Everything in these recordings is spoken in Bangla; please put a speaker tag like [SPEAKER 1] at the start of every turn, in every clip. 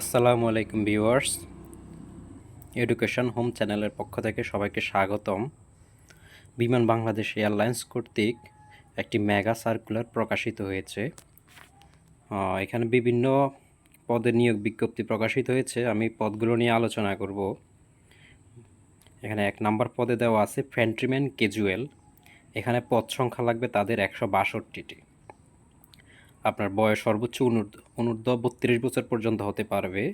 [SPEAKER 1] আসসালামু আলাইকুম ভিউয়ার্স। এডুকেশন হোম চ্যানেলের পক্ষ থেকে সবাইকে স্বাগতম। বিমান বাংলাদেশ এয়ারলাইন্স কর্তৃক একটি মেগা সার্কুলার প্রকাশিত হয়েছে। এখানে বিভিন্ন পদে নিয়োগ বিজ্ঞপ্তি প্রকাশিত হয়েছে। আমি পদগুলো নিয়ে আলোচনা করব। এখানে এক নাম্বার পদে দেওয়া আছে ফ্যান্ট্রিম্যান কেজুয়েল। এখানে পদ সংখ্যা লাগবে তাদের একশো বাষট্টিটি। আপনার বয়স সর্বোচ্চ অনূর্ধ্ব বত্রিশ বছর পর্যন্ত হতে পারবে।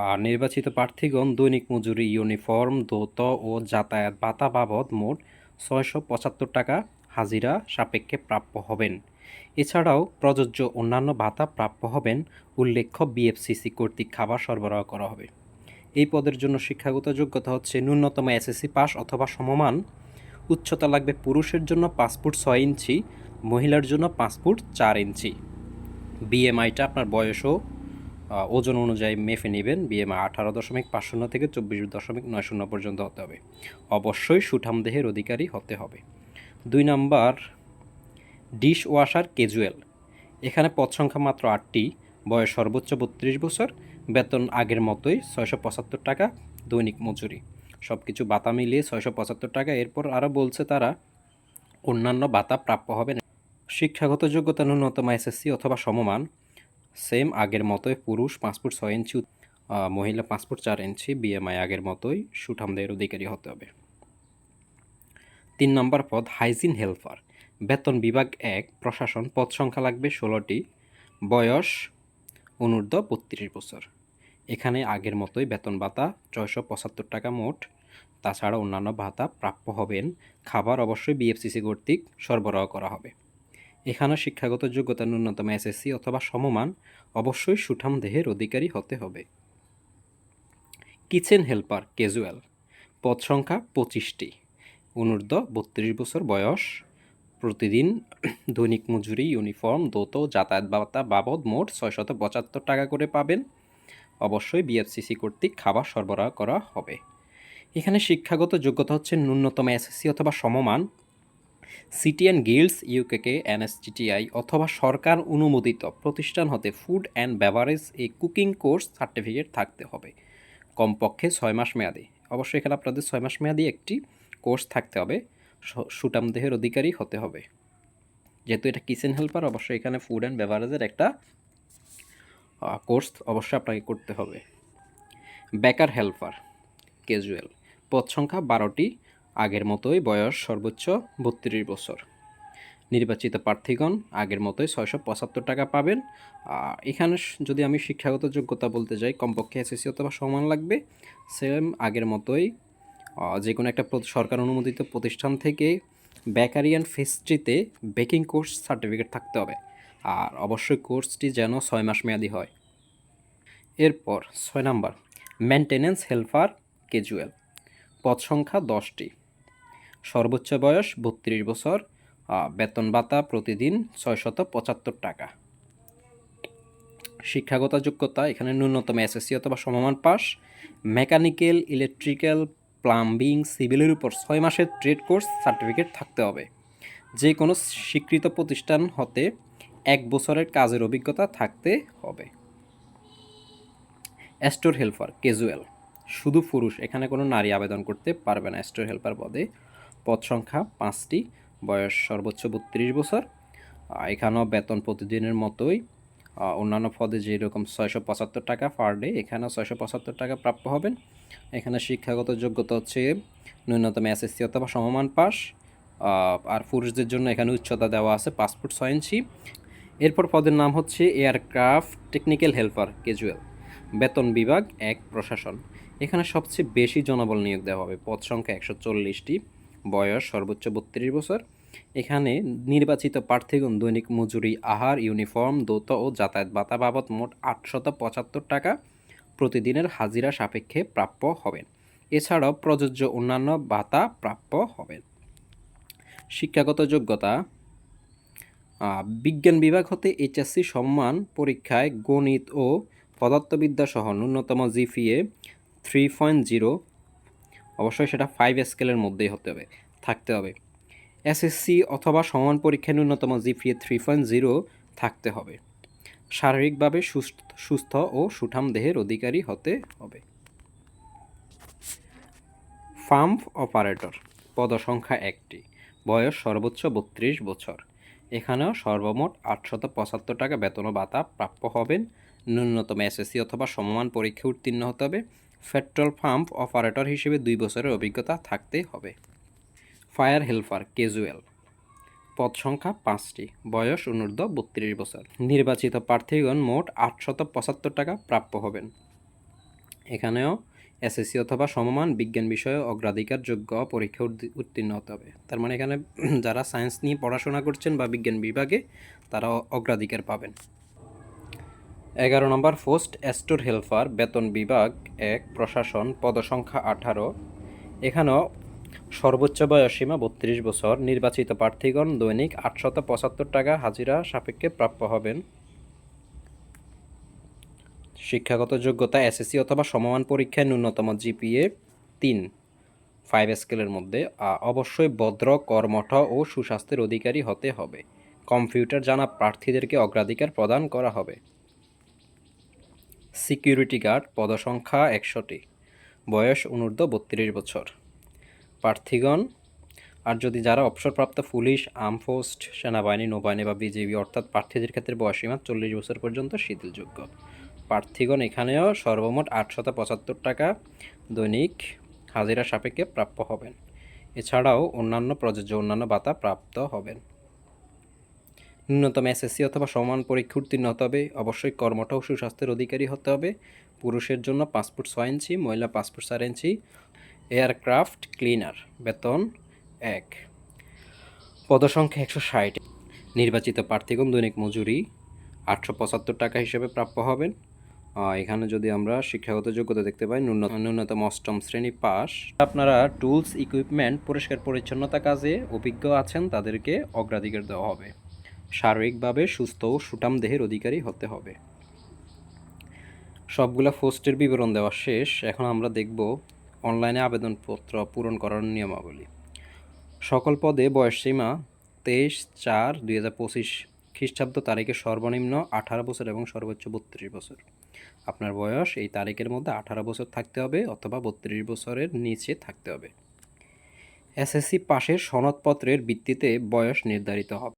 [SPEAKER 1] আর নির্বাচিত প্রার্থীগণ দৈনিক মজুরি, ইউনিফর্ম, দৌত ও যাতায়াত ভাতা বাবদ মোট ছয়শো পঁচাত্তর টাকা হাজিরা সাপেক্ষে প্রাপ্য হবেন। এছাড়াও প্রযোজ্য অন্যান্য ভাতা প্রাপ্য হবেন উল্লেখ্য বিএফসিসি কর্তৃক খাবার সরবরাহ করা হবে। এই পদের জন্য শিক্ষাগত যোগ্যতা হচ্ছে ন্যূনতম এসএসসি পাস অথবা সমমান। উচ্চতা লাগবে পুরুষের জন্য পাঁচ ফুট ছয় ইঞ্চি, মহিলার জন্য পাঁচ ফুট চার ইঞ্চি। বিএমআইটা আপনার বয়সও ওজন অনুযায়ী মেপে নেবেন। বিএমআই আঠারো দশমিক পাঁচ শূন্য থেকে চব্বিশ দশমিক নয় শূন্য পর্যন্ত হতে হবে। অবশ্যই সুঠাম দেহের অধিকারী হতে হবে। দুই নাম্বার, ডিশ ওয়াশার ক্যাজুয়াল। এখানে পদ সংখ্যা মাত্র আটটি, বয়স সর্বোচ্চ বত্রিশ বছর, বেতন আগের মতোই ছয়শো পঁচাত্তর টাকা দৈনিক মজুরি। সব কিছু বাতা মিলিয়ে ছয়শো পঁচাত্তর টাকা। এরপর আরও বলছে তারা, অন্যান্য ভাতা প্রাপ্য হবে না। শিক্ষাগত যোগ্যতা ন্যূনতম এসএসসি অথবা সমমান, সেম আগের মতোই পুরুষ ফুট ছয় ইঞ্চি মহিলা ফুট চার ইঞ্চি, বিএমআই আগের মতোই সুঠামদের অধিকারী হতে হবে। তিন নম্বর পদ, হাইজিন হেল্পার বেতন বিভাগ এক, প্রশাসন, পদ সংখ্যা লাগবে ষোলোটি। বয়স অনূর্ধ্ব বত্রিশ বছর। এখানে আগের মতোই বেতন ভাতা, ছয়শো পঁচাত্তর টাকা মোট। তাছাড়া অন্যান্য ভাতা প্রাপ্য হবেন। খাবার অবশ্যই বিএফসিসি কর্তৃক সরবরাহ করা হবে। এখানে শিক্ষাগত যোগ্যতা ন্যূনতম এসএসসি অথবা সমমান অবশ্যই সুঠাম দেহের অধিকারী হতে হবে। Kitchen helper, casual. পদ সংখ্যা পঁচিশটি। অনূর্ধ্ব বত্রিশ বছর বয়স। প্রতিদিন দৈনিক মজুরি, ইউনিফর্ম, দৌত, যাতায়াত ভাতা বাবদ মোট ছয়শত পঁচাত্তর টাকা করে পাবেন। অবশ্যই বিএফসিসি কর্তৃক খাবার সরবরাহ করা হবে। এখানে শিক্ষাগত যোগ্যতা হচ্ছে ন্যূনতম এসএসসি অথবা সমমান সিটি সিটিএন গিল্ডস ইউকেকে এনএসটিটিআই অথবা সরকার অনুমোদিত প্রতিষ্ঠান হতে ফুড অ্যান্ড বেভারেজ এ কুকিং কোর্স সার্টিফিকেট থাকতে হবে। কমপক্ষে ছয় মাস মেয়াদি। অবশ্যই এখানে আপনাদের ছয় মাস মেয়াদি একটি কোর্স থাকতে হবে। স- সুটাম দেহের অধিকারী হতে হবে। যেহেতু এটা কিচেন হেল্পার অবশ্যই এখানে ফুড অ্যান্ড বেভারেজের একটা কোর্স অবশ্যই আপনাকে করতে হবে। বেকার হেল্পার ক্যাজুয়াল পদ সংখ্যা বারোটি, আগের মতোই বয়স সর্বোচ্চ বত্রিশ বছর। নির্বাচিত প্রার্থীগণ আগের মতোই ছয়শো পঁচাত্তর টাকা পাবেন। এখানে যদি আমি শিক্ষাগত যোগ্যতা বলতে যাই, কমপক্ষে এসএসসি অথবা সমান লাগবে। সেম আগের মতোই যে কোনো একটা সরকার অনুমোদিত প্রতিষ্ঠান থেকে বেকারি অ্যান্ড ফেস্ট্রিতে বেকিং কোর্স সার্টিফিকেট থাকতে হবে। আর অবশ্যই কোর্সটি যেন ছয় মাস মেয়াদি হয়। এরপর, ছয় নাম্বার মেনটেন্যান্স হেল্পার ক্যাজুয়াল পদ সংখ্যা দশটি। সর্বোচ্চ বয়স বত্রিশ বছর বেতন ভাতা প্রতিদিন ছয়শত পঁচাত্তর টাকা। শিক্ষাগত যোগ্যতা, এখানে ন্যূনতম এসএসসি অথবা সমমান পাস। মেকানিক্যাল ইলেকট্রিক্যাল প্লাম্বিং সিভিলের উপর ছয় মাসের ট্রেড কোর্স সার্টিফিকেট থাকতে হবে। যে কোনো স্বীকৃত প্রতিষ্ঠান হতে এক বছরের কাজের অভিজ্ঞতা থাকতে হবে। স্টোর হেল্পার ক্যাজুয়াল শুধু পুরুষ, এখানে কোনো নারী আবেদন করতে পারবে না। স্টোর হেল্পার পদে পদ সংখ্যা পাঁচটি, বয়স সর্বোচ্চ বত্রিশ বছর। এখানেও বেতন প্রতিদিনের মতোই। অন্যান্য পদে যেরকম ছয়শো পঁচাত্তর টাকা পার ডে এখানেও ছয়শো পঁচাত্তর টাকা প্রাপ্য হবেন। এখানে শিক্ষাগত যোগ্যতা হচ্ছে ন্যূনতম এসএসসি অথবা সমমান পাস। আর পুরুষদের জন্য এখানে উচ্চতা দেওয়া আছে পাসপোর্ট ছয় ইঞ্চি। এরপর পদের নাম হচ্ছে এয়ারক্রাফট টেকনিক্যাল হেল্পার ক্যাজুয়াল বেতন বিভাগ এক, প্রশাসন। এখানে সবচেয়ে বেশি জনবল নিয়োগ দেওয়া হবে। পদ সংখ্যা একশো চল্লিশটি, বয়স সর্বোচ্চ বত্রিশ বছর। এখানে নির্বাচিত প্রার্থীগণ দৈনিক মজুরি, আহার, ইউনিফর্ম দৌত ও যাতায়াত ভাতা বাবদ মোট আটশত পঁচাত্তর টাকা প্রতিদিনের হাজিরা সাপেক্ষে প্রাপ্য হবেন। এছাড়াও প্রযোজ্য অন্যান্য ভাতা প্রাপ্য হবেন। শিক্ষাগত যোগ্যতা বিজ্ঞান বিভাগ হতে এইচএসসি সম্মান পরীক্ষায় গণিত ও পদার্থবিদ্যা সহ ন্যূনতম জিপিএ থ্রি পয়েন্ট জিরো। অবশ্যই সেটা ফাইভ স্কেলের মধ্যেই হতে হবে, থাকতে হবে। এসএসসি অথবা সমান পরীক্ষায় ন্যূনতম জিপিএ থ্রি পয়েন্ট জিরো থাকতে হবে। শারীরিকভাবে সুস্থ সুস্থ ও সুঠাম দেহের অধিকারী হতে হবে। ফার্ম অপারেটর, পদসংখ্যা একটি, বয়স সর্বোচ্চ বত্রিশ বছর। এখানেও সর্বমোট আটশত পঁচাত্তর টাকা বেতন ভাতা প্রাপ্য হবেন। ন্যূনতম এসএসসি অথবা সমমান পরীক্ষা উত্তীর্ণ হতে হবে। পেট্রোল পাম্প অপারেটর হিসেবে দুই বছরের অভিজ্ঞতা থাকতে হবে। ফায়ার হেল্পার ক্যাজুয়াল পদ সংখ্যা পাঁচটি। বয়স অনূর্ধ্ব বত্রিশ বছর। নির্বাচিত প্রার্থীগণ মোট আটশত পঁচাত্তর টাকা প্রাপ্য হবেন। এখানেও এসএসসি অথবা সমমান বিজ্ঞান বিষয়ে অগ্রাধিকারযোগ্য পরীক্ষা উত্তি- উত্তীর্ণ হতে হবে। তার মানে এখানে যারা সায়েন্স নিয়ে পড়াশোনা করছেন বা বিজ্ঞান বিভাগে, তারা অগ্রাধিকার পাবেন। এগারো নম্বর পোস্ট স্টোর হেল্পার বেতন বিভাগ এক, প্রশাসন, পদসংখ্যা আঠারো। এখানেও সর্বোচ্চ বয়সসীমা বত্রিশ বছর। নির্বাচিত প্রার্থীগণ দৈনিক আটশত পঁচাত্তর টাকা হাজিরা সাপেক্ষে প্রাপ্য হবেন। শিক্ষাগত যোগ্যতা, এসএসসি অথবা সমমান পরীক্ষায় ন্যূনতম জিপিএ তিন। ফাইভ স্কেলের মধ্যে অবশ্যই ভদ্র, কর্মঠ ও সুস্বাস্থ্যের অধিকারী হতে হবে। কম্পিউটার জানা প্রার্থীদেরকে অগ্রাধিকার প্রদান করা হবে। সিকিউরিটি গার্ড পদসংখ্যা একশোটি। বয়স অনূর্ধ্ব বত্রিশ বছর। প্রার্থীগণ, আর যদি যারা অবসরপ্রাপ্ত পুলিশ আর্মফোর্স সেনাবাহিনী, নৌবাহিনী বা বিজেপি অর্থাৎ প্রার্থীদের ক্ষেত্রে বয়সীমা চল্লিশ বছর পর্যন্ত শিথিলযোগ্য। প্রার্থীগণ এখানেও সর্বমোট আটশত পঁচাত্তর টাকা দৈনিক হাজিরা সাপেক্ষে প্রাপ্য হবেন। এছাড়াও অন্যান্য প্রযোজ্য অন্যান্য ভাতা প্রাপ্ত হবেন। ন্যূনতম এসএসসি অথবা সমান পরীক্ষা উত্তীর্ণ হতে হবে। অবশ্যই কর্মঠ ও সুস্বাস্থ্যের অধিকারী হতে হবে। পুরুষের জন্য পাসপোর্ট ছয় ইঞ্চি, মহিলা পাসপোর্ট চার ইঞ্চি। এয়ারক্রাফট ক্লিনার, বেতন এক। পদসংখ্যা একশো ষাট। নির্বাচিত প্রার্থীগণ দৈনিক মজুরি আটশো পঁচাত্তর টাকা হিসেবে প্রাপ্য হবেন। এখানে যদি আমরা শিক্ষাগত যোগ্যতা দেখতে পাই, ন্যূনতম অষ্টম শ্রেণি পাস আপনারা টুলস ইকুইপমেন্ট পরিষ্কার পরিচ্ছন্নতা কাজে অভিজ্ঞ আছেন, তাদেরকে অগ্রাধিকার দেওয়া হবে। শারীরিকভাবে সুস্থ ও সুঠাম দেহের অধিকারী হতে হবে। সবগুলা পোস্টের বিবরণ দেওয়া শেষ। এখন আমরা দেখব অনলাইনে আবেদনপত্র পূরণ করার নিয়মাবলী। সকল পদে বয়সসীমা তেইশ চার দুই হাজার পঁচিশ খ্রিস্টাব্দ তারিখে সর্বনিম্ন আঠারো বছর এবং সর্বোচ্চ বত্রিশ বছর। আপনার বয়স এই তারিখের মধ্যে আঠারো বছর থাকতে হবে অথবা বত্রিশ বছরের নিচে থাকতে হবে। এসএসসি পাশের সনদপত্রের ভিত্তিতে বয়স নির্ধারিত হবে।